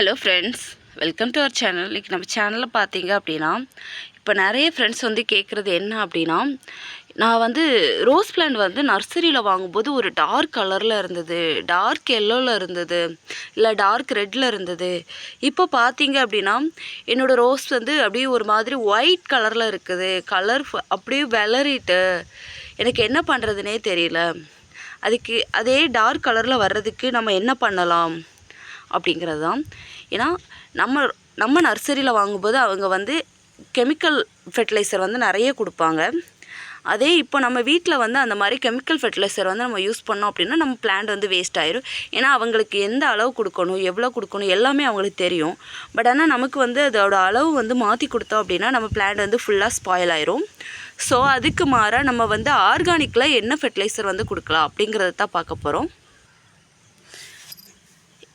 Hello friends welcome to our channel இன்றைக்கி நம்ம சேனலில் பார்த்தீங்க அப்படின்னா இப்போ நிறைய ஃப்ரெண்ட்ஸ் வந்து கேட்குறது என்ன அப்படின்னா நான் வந்து ரோஸ் பிளான்ட் வந்து நர்சரியில் வாங்கும்போது ஒரு டார்க் கலரில் இருந்தது டார்க் எல்லோவில் இருந்தது இல்லை டார்க் ரெட்டில் இருந்தது. இப்போ பார்த்தீங்க அப்படின்னா என்னோடய ரோஸ் வந்து அப்படியே ஒரு மாதிரி ஒயிட் கலரில் இருக்குது. கலர் அப்படியே வெளரிட்டு எனக்கு என்ன பண்ணுறதுனே தெரியல. அதுக்கு அதே டார்க் கலரில் வர்றதுக்கு நம்ம என்ன பண்ணலாம்? அப்படிங்கிறது தான். ஏன்னா நம்ம நம்ம நர்சரியில் வாங்கும்போது அவங்க வந்து கெமிக்கல் ஃபெர்டிலைசர் வந்து நிறைய கொடுப்பாங்க. அதே இப்போ நம்ம வீட்டில் வந்து அந்த மாதிரி கெமிக்கல் ஃபெர்டிலைசர் வந்து நம்ம யூஸ் பண்ணோம் அப்படின்னா நம்ம பிளான்ட் வந்து வேஸ்ட் ஆயிரும். ஏன்னா அவங்களுக்கு எந்த அளவு கொடுக்கணும் எவ்வளோ கொடுக்கணும் எல்லாமே அவங்களுக்கு தெரியும். பட் ஆனால் நமக்கு வந்து அதோட அளவு வந்து மாற்றி கொடுத்தோம் அப்படின்னா நம்ம பிளான்ட் வந்து ஃபுல்லாக ஸ்பாயில் ஆயிரும். ஸோ அதுக்கு மாறாக நம்ம வந்து ஆர்கானிக்கில் என்ன ஃபெர்டிலைசர் வந்து கொடுக்கலாம் அப்படிங்கிறத தான் பார்க்க போகிறோம்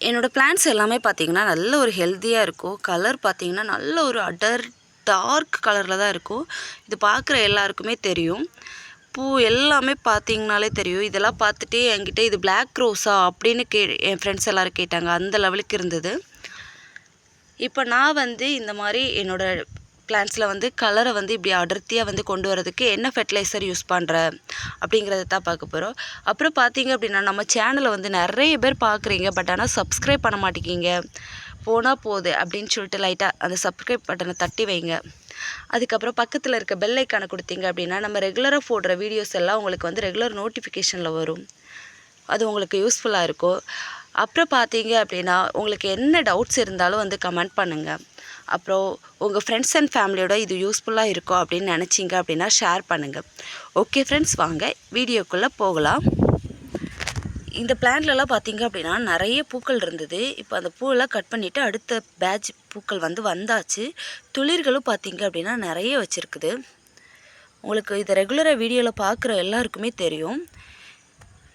என்னோடய பிளான்ஸ் எல்லாமே பார்த்திங்கன்னா நல்ல ஒரு ஹெல்த்தியாக இருக்கும். கலர் பார்த்திங்கன்னா நல்ல ஒரு அடர் டார்க் கலரில் தான் இருக்கும். இது பார்க்குற எல்லாருக்குமே தெரியும். பூ எல்லாமே பார்த்தீங்கனாலே தெரியும். இதெல்லாம் பார்த்துட்டு என்கிட்ட இது பிளாக் ரோஸா அப்படின்னு கே என் ஃப்ரெண்ட்ஸ் எல்லோரும் கேட்டாங்க. அந்த லெவலுக்கு இருந்தது. இப்போ நான் வந்து இந்த மாதிரி என்னோடய பிளான்ஸில் வந்து கலரை வந்து இப்படி அடர்த்தியாக வந்து கொண்டு வரதுக்கு என்ன ஃபெர்டிலைசர் யூஸ் பண்ணுற அப்படிங்கிறத தான் பார்க்க போகிறோம் அப்புறம் பார்த்தீங்க அப்படின்னா நம்ம சேனலை வந்து நிறைய பேர் பார்க்குறீங்க பட் ஆனால் சப்ஸ்கிரைப் பண்ண மாட்டேங்கிங்க. போனால் போகுது அப்படின்னு சொல்லிட்டு லைட்டாக அந்த சப்ஸ்கிரைப் பட்டனை தட்டி வைங்க. அதுக்கப்புறம் பக்கத்தில் இருக்க பெல் ஐக்கானை கொடுத்தீங்க அப்படின்னா நம்ம ரெகுலராக போடுற வீடியோஸ் எல்லாம் உங்களுக்கு வந்து ரெகுலர் நோட்டிஃபிகேஷனில் வரும். அது உங்களுக்கு யூஸ்ஃபுல்லாக இருக்கும். அப்புறம் பார்த்தீங்க அப்படின்னா உங்களுக்கு என்ன டவுட்ஸ் இருந்தாலும் வந்து கமெண்ட் பண்ணுங்கள் அப்புறம் உங்கள் ஃப்ரெண்ட்ஸ் அண்ட் ஃபேமிலியோட இது யூஸ்ஃபுல்லாக இருக்கும் அப்படின்னு நினச்சிங்க அப்படின்னா ஷேர் பண்ணுங்கள் ஓகே ஃப்ரெண்ட்ஸ் வாங்க. வீடியோக்குள்ளே போகலாம். இந்த பிளான்ட்லலாம் பார்த்தீங்க அப்படின்னா நிறைய பூக்கள் இருந்தது. இப்போ அந்த பூவெல்லாம் கட் பண்ணிவிட்டு அடுத்த பேட்ச் பூக்கள் வந்து வந்தாச்சு. துளிர்களும் பார்த்தீங்க அப்படின்னா நிறைய வச்சுருக்குது. உங்களுக்கு இதை ரெகுலராக வீடியோவில் பார்க்குற எல்லாருக்குமே தெரியும்.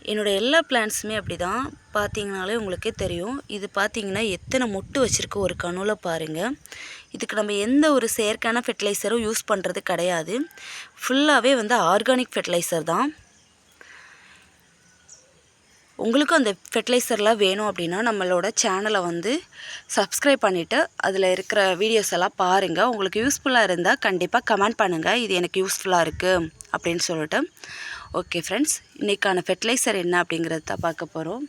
என்னோடய எல்லா பிளான்ஸுமே அப்படி தான் பார்த்தீங்கனாலே உங்களுக்கே தெரியும். இது பார்த்தீங்கன்னா எத்தனை மொட்டு வச்சுருக்கு ஒரு கணுவில் பாருங்கள் இதுக்கு நம்ம எந்த ஒரு செயற்கையான ஃபெர்டிலைசரும் யூஸ் பண்ணுறது கிடையாது. ஃபுல்லாகவே வந்து ஆர்கானிக் ஃபெர்டிலைசர் தான். உங்களுக்கும் அந்த ஃபெர்டிலைசர்லாம் வேணும் அப்படின்னா நம்மளோட சேனலை வந்து சப்ஸ்கிரைப் பண்ணிவிட்டு அதில் இருக்கிற வீடியோஸ் எல்லாம் பாருங்கள் உங்களுக்கு யூஸ்ஃபுல்லாக இருந்தால் கண்டிப்பாக கமெண்ட் பண்ணுங்கள் இது எனக்கு யூஸ்ஃபுல்லாக இருக்குது அப்படின்னு சொல்லிட்டு. ஓகே ஃப்ரெண்ட்ஸ் இன்றைக்கான ஃபெர்டிலைசர் என்ன அப்படிங்கிறத தான் பார்க்க போகிறோம்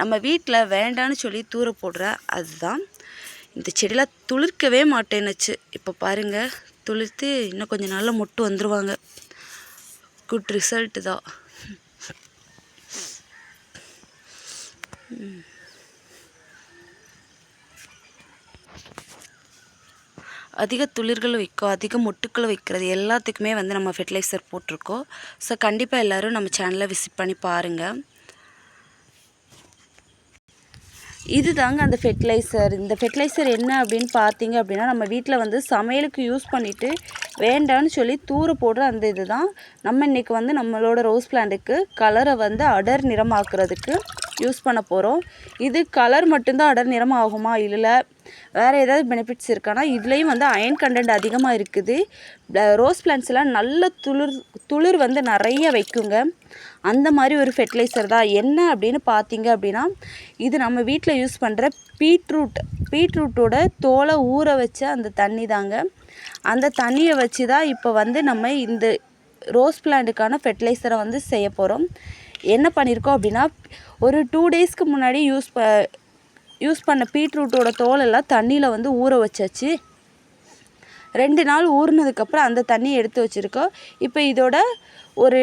நம்ம வீட்டில் வேண்டான்னு சொல்லி தூர போடுற அதுதான். இந்த செடியெலாம் துளிர்க்கவே மாட்டேன்னுச்சு. இப்போ பாருங்கள் துளிர்த்து இன்னும் கொஞ்சம் நாளில் மொட்டு வந்துடுவாங்க குட் ரிசல்ட்டு தான். அதிக துளிர்கள் வைக்கும் அதிக மொட்டுக்கள் வைக்கிறது எல்லாத்துக்குமே வந்து நம்ம ஃபெர்டிலைசர் போட்டிருக்கோம். ஸோ கண்டிப்பாக எல்லோரும் நம்ம சேனலை விசிட் பண்ணி பாருங்கள் இது தாங்க அந்த ஃபெர்டிலைசர் இந்த ஃபெர்டிலைசர் என்ன அப்படின்னு பார்த்தீங்க அப்படின்னா நம்ம வீட்டில் வந்து சமையலுக்கு யூஸ் பண்ணிவிட்டு வேண்டான்னு சொல்லி தூர போடுற அந்த இது தான் நம்ம இன்றைக்கி வந்து நம்மளோட ரோஸ் பிளான்ட்டுக்கு கலரை வந்து அடர் நிறமாக்குறதுக்கு யூஸ் பண்ண போகிறோம் இது கலர் மட்டும்தான் அடர் நிறம் ஆகுமா இல்லை வேறு ஏதாவது பெனிஃபிட்ஸ் இருக்கானா? இதுலேயும் வந்து அயன் கண்டென்ட் அதிகமாக இருக்குது. ரோஸ் பிளான்ட்ஸ்லாம் நல்ல துளிர் துளிர் வந்து நிறைய வைக்குங்க. அந்த மாதிரி ஒரு ஃபெர்டிலைசர் தான். என்ன அப்படின்னு பார்த்தீங்க அப்படின்னா இது நம்ம வீட்டில் யூஸ் பண்ணுற பீட்ரூட். பீட்ரூட்டோட தோலை ஊற வச்ச அந்த தண்ணி தாங்க. அந்த தண்ணியை வச்சு தான் இப்போ வந்து நம்ம இந்த ரோஸ் பிளான்ட்டுக்கான ஃபெர்டிலைசரை வந்து செய்ய போகிறோம் என்ன பண்ணியிருக்கோம் அப்படின்னா ஒரு டூ டேஸ்க்கு முன்னாடி யூஸ் ப யூஸ் பண்ண பீட்ரூட்டோட தோலெல்லாம் தண்ணியில் வந்து ஊற வச்சாச்சு. ரெண்டு நாள் ஊறினதுக்கப்புறம் அந்த தண்ணியை எடுத்து வச்சுருக்கோம். இப்போ இதோட ஒரு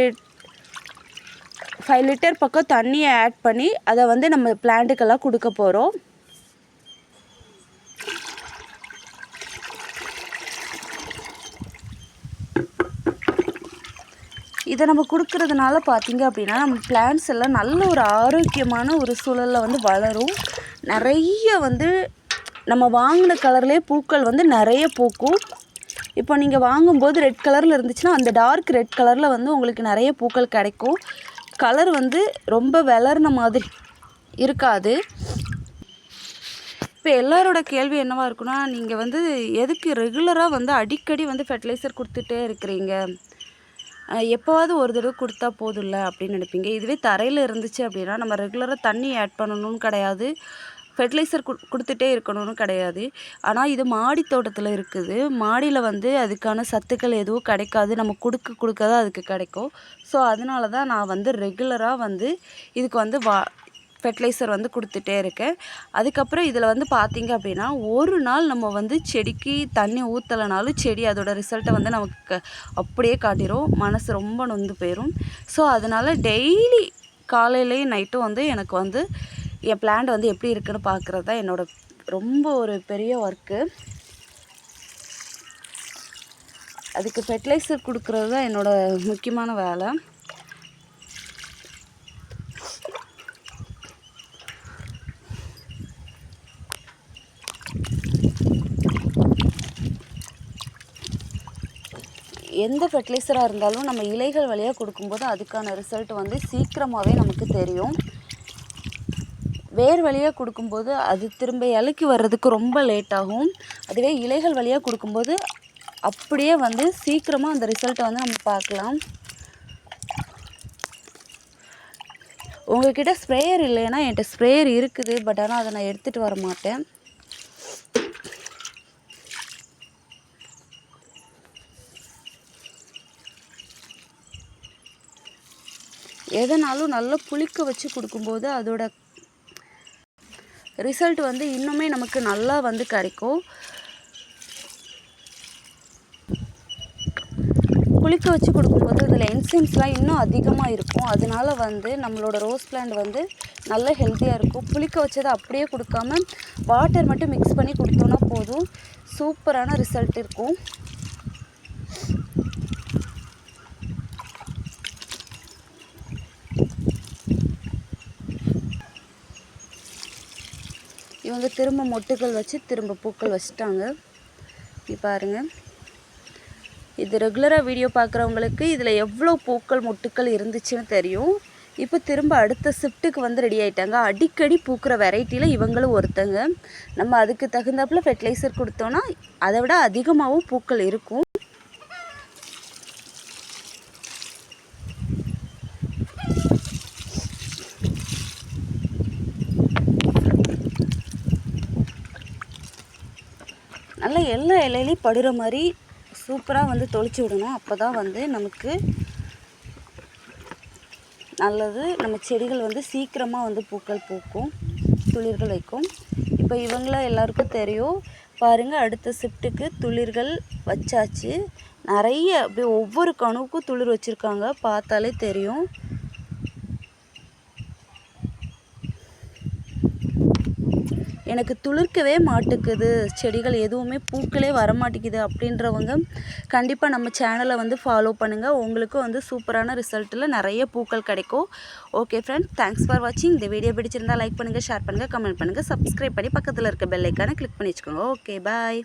ஃபைவ் லிட்டர் பக்கம் தண்ணியை ஆட் பண்ணி அதை வந்து நம்ம பிளான்ட்டுக்கெல்லாம் கொடுக்க போகிறோம் இதை நம்ம கொடுக்கறதுனால பார்த்திங்க அப்படின்னா நம்ம பிளான்ஸ் எல்லாம் நல்ல ஒரு ஆரோக்கியமான ஒரு சூழலில் வந்து வளரும். நிறைய வந்து நம்ம வாங்கின கலர்லேயே பூக்கள் வந்து நிறைய பூக்கும். இப்போ நீங்கள் வாங்கும்போது ரெட் கலரில் இருந்துச்சுன்னா அந்த டார்க் ரெட் கலரில் வந்து உங்களுக்கு நிறைய பூக்கள் கிடைக்கும். கலர் வந்து ரொம்ப வளர்ன மாதிரி இருக்காது. இப்போ எல்லாரோட கேள்வி என்னவாக இருக்குன்னா நீங்கள் வந்து எதுக்கு ரெகுலராக வந்து அடிக்கடி வந்து ஃபெர்டிலைசர் கொடுத்துட்டே இருக்கிறீங்க? எப்போவாவது ஒரு தடவை கொடுத்தா போதும்ல அப்படின்னு நினைப்பீங்க? இதுவே தரையில் இருந்துச்சு அப்படின்னா நம்ம ரெகுலராக தண்ணி ஆட் பண்ணணும்னு கிடையாது. ஃபெர்டிலைசர் கு கொடுத்துட்டே இருக்கணும்னு கிடையாது. ஆனால் இது மாடி தோட்டத்தில் இருக்குது. மாடியில் வந்து அதுக்கான சத்துக்கள் எதுவும் கிடைக்காது. நம்ம கொடுக்க கொடுக்க தான் அதுக்கு கிடைக்கும். ஸோ அதனால தான் நான் வந்து ரெகுலராக வந்து இதுக்கு வந்து வா ஃபெர்டிலைசர் வந்து கொடுத்துட்டே இருக்கேன். அதுக்கப்புறம் இதில் வந்து பார்த்திங்க அப்படின்னா ஒரு நாள் நம்ம வந்து செடிக்கு தண்ணி ஊற்றலைனாலும் செடி அதோட ரிசல்ட்டை வந்து நமக்கு அப்படியே காட்டிடும் மனசு ரொம்ப நொந்து போயிடும் ஸோ அதனால் டெய்லி காலையிலையும் நைட்டும் வந்து எனக்கு வந்து என் பிளான்ட் வந்து எப்படி இருக்குன்னு பார்க்குறது தான் என்னோடய ரொம்ப ஒரு பெரிய ஒர்க்கு அதுக்கு ஃபெர்டிலைசர் கொடுக்குறது தான் என்னோட முக்கியமான வேலை. எந்த ஃபெர்டிலைசராக இருந்தாலும் நம்ம இலைகள் வழியாக கொடுக்கும்போது அதுக்கான ரிசல்ட் வந்து சீக்கிரமாகவே நமக்கு தெரியும். வேர் வழியாக கொடுக்கும்போது அது திரும்ப இலைக்கு வர்றதுக்கு ரொம்ப லேட் ஆகும். அதுவே இலைகள் வழியாக கொடுக்கும்போது அப்படியே வந்து சீக்கிரமாக அந்த ரிசல்ட்டை வந்து நம்ம பார்க்கலாம். உங்கள்கிட்ட ஸ்ப்ரேயர் இல்லைன்னா என்கிட்ட ஸ்ப்ரேயர் இருக்குது பட் ஆனால் அதை நான் எடுத்துகிட்டு வர மாட்டேன். எதனாலும் நல்லா புளிக்க வச்சு கொடுக்கும்போது அதோட ரிசல்ட் வந்து இன்னுமே நமக்கு நல்லா வந்து கிடைக்கும் புளிக்க வச்சு கொடுக்கும்போது அதில் என்சைம்ஸ்லாம் இன்னும் அதிகமாக இருக்கும். அதனால வந்து நம்மளோட ரோஸ் பிளான்ட் வந்து நல்ல ஹெல்த்தியாக இருக்கும். புளிக்க வச்சதை அப்படியே கொடுக்காம வாட்டர் மட்டும் மிக்ஸ் பண்ணி கொடுத்தோன்னா போதும். சூப்பரான ரிசல்ட் இருக்கும். இவங்க திரும்ப மொட்டுக்கள் வச்சு திரும்ப பூக்கள் வச்சுட்டாங்க. இப்போ பாருங்கள் இது ரெகுலராக வீடியோ பார்க்குறவங்களுக்கு இதில் எவ்வளோ பூக்கள் மொட்டுக்கள் இருந்துச்சுன்னு தெரியும். இப்போ திரும்ப அடுத்த ஷிஃப்ட்டுக்கு வந்து ரெடி ஆகிட்டாங்க அடிக்கடி பூக்கிற வெரைட்டியில் இவங்களும் ஒருத்தங்க. நம்ம அதுக்கு தகுந்தாப்பில் ஃபெர்டிலைசர் கொடுத்தோன்னா அதை விட அதிகமாகவும் பூக்கள் இருக்கும். நல்லா எல்லா இலையிலையும் படுற மாதிரி சூப்பராக வந்து தொளிச்சு விடணும். அப்போ தான் வந்து நமக்கு நல்லது. நம்ம செடிகள் வந்து சீக்கிரமாக வந்து பூக்கள் பூக்கும் துளிர்கள் வைக்கும். இப்போ இவங்கள எல்லாருக்கும் தெரியும். பாருங்கள் அடுத்த ஷிஃப்ட்டுக்கு துளிர்கள் வச்சாச்சு. நிறைய அப்படியே ஒவ்வொரு கணுவுக்கும் துளிர் வச்சுருக்காங்க. பார்த்தாலே தெரியும். எனக்கு துளிர்க்கவே மாட்டுக்குது. செடிகள் எதுவுமே பூக்களே வர மாட்டேங்குது அப்படின்றவங்க கண்டிப்பாக நம்ம சேனலை வந்து ஃபாலோ பண்ணுங்கள் உங்களுக்கும் வந்து சூப்பரான ரிசல்ட்டில் நிறைய பூக்கள் கிடைக்கும். ஓகே ஃப்ரெண்ட்ஸ் தேங்க்ஸ் ஃபார் வாட்சிங் இந்த வீடியோ பிடிச்சிருந்தா லைக் பண்ணுங்கள் ஷேர் பண்ணுங்கள் கமெண்ட் பண்ணுங்கள் சப்ஸ்கிரைப் பண்ணி பக்கத்தில் இருக்க பெல்லைக்கான கிளிக் பண்ணி வச்சுக்கோங்க. Okay bye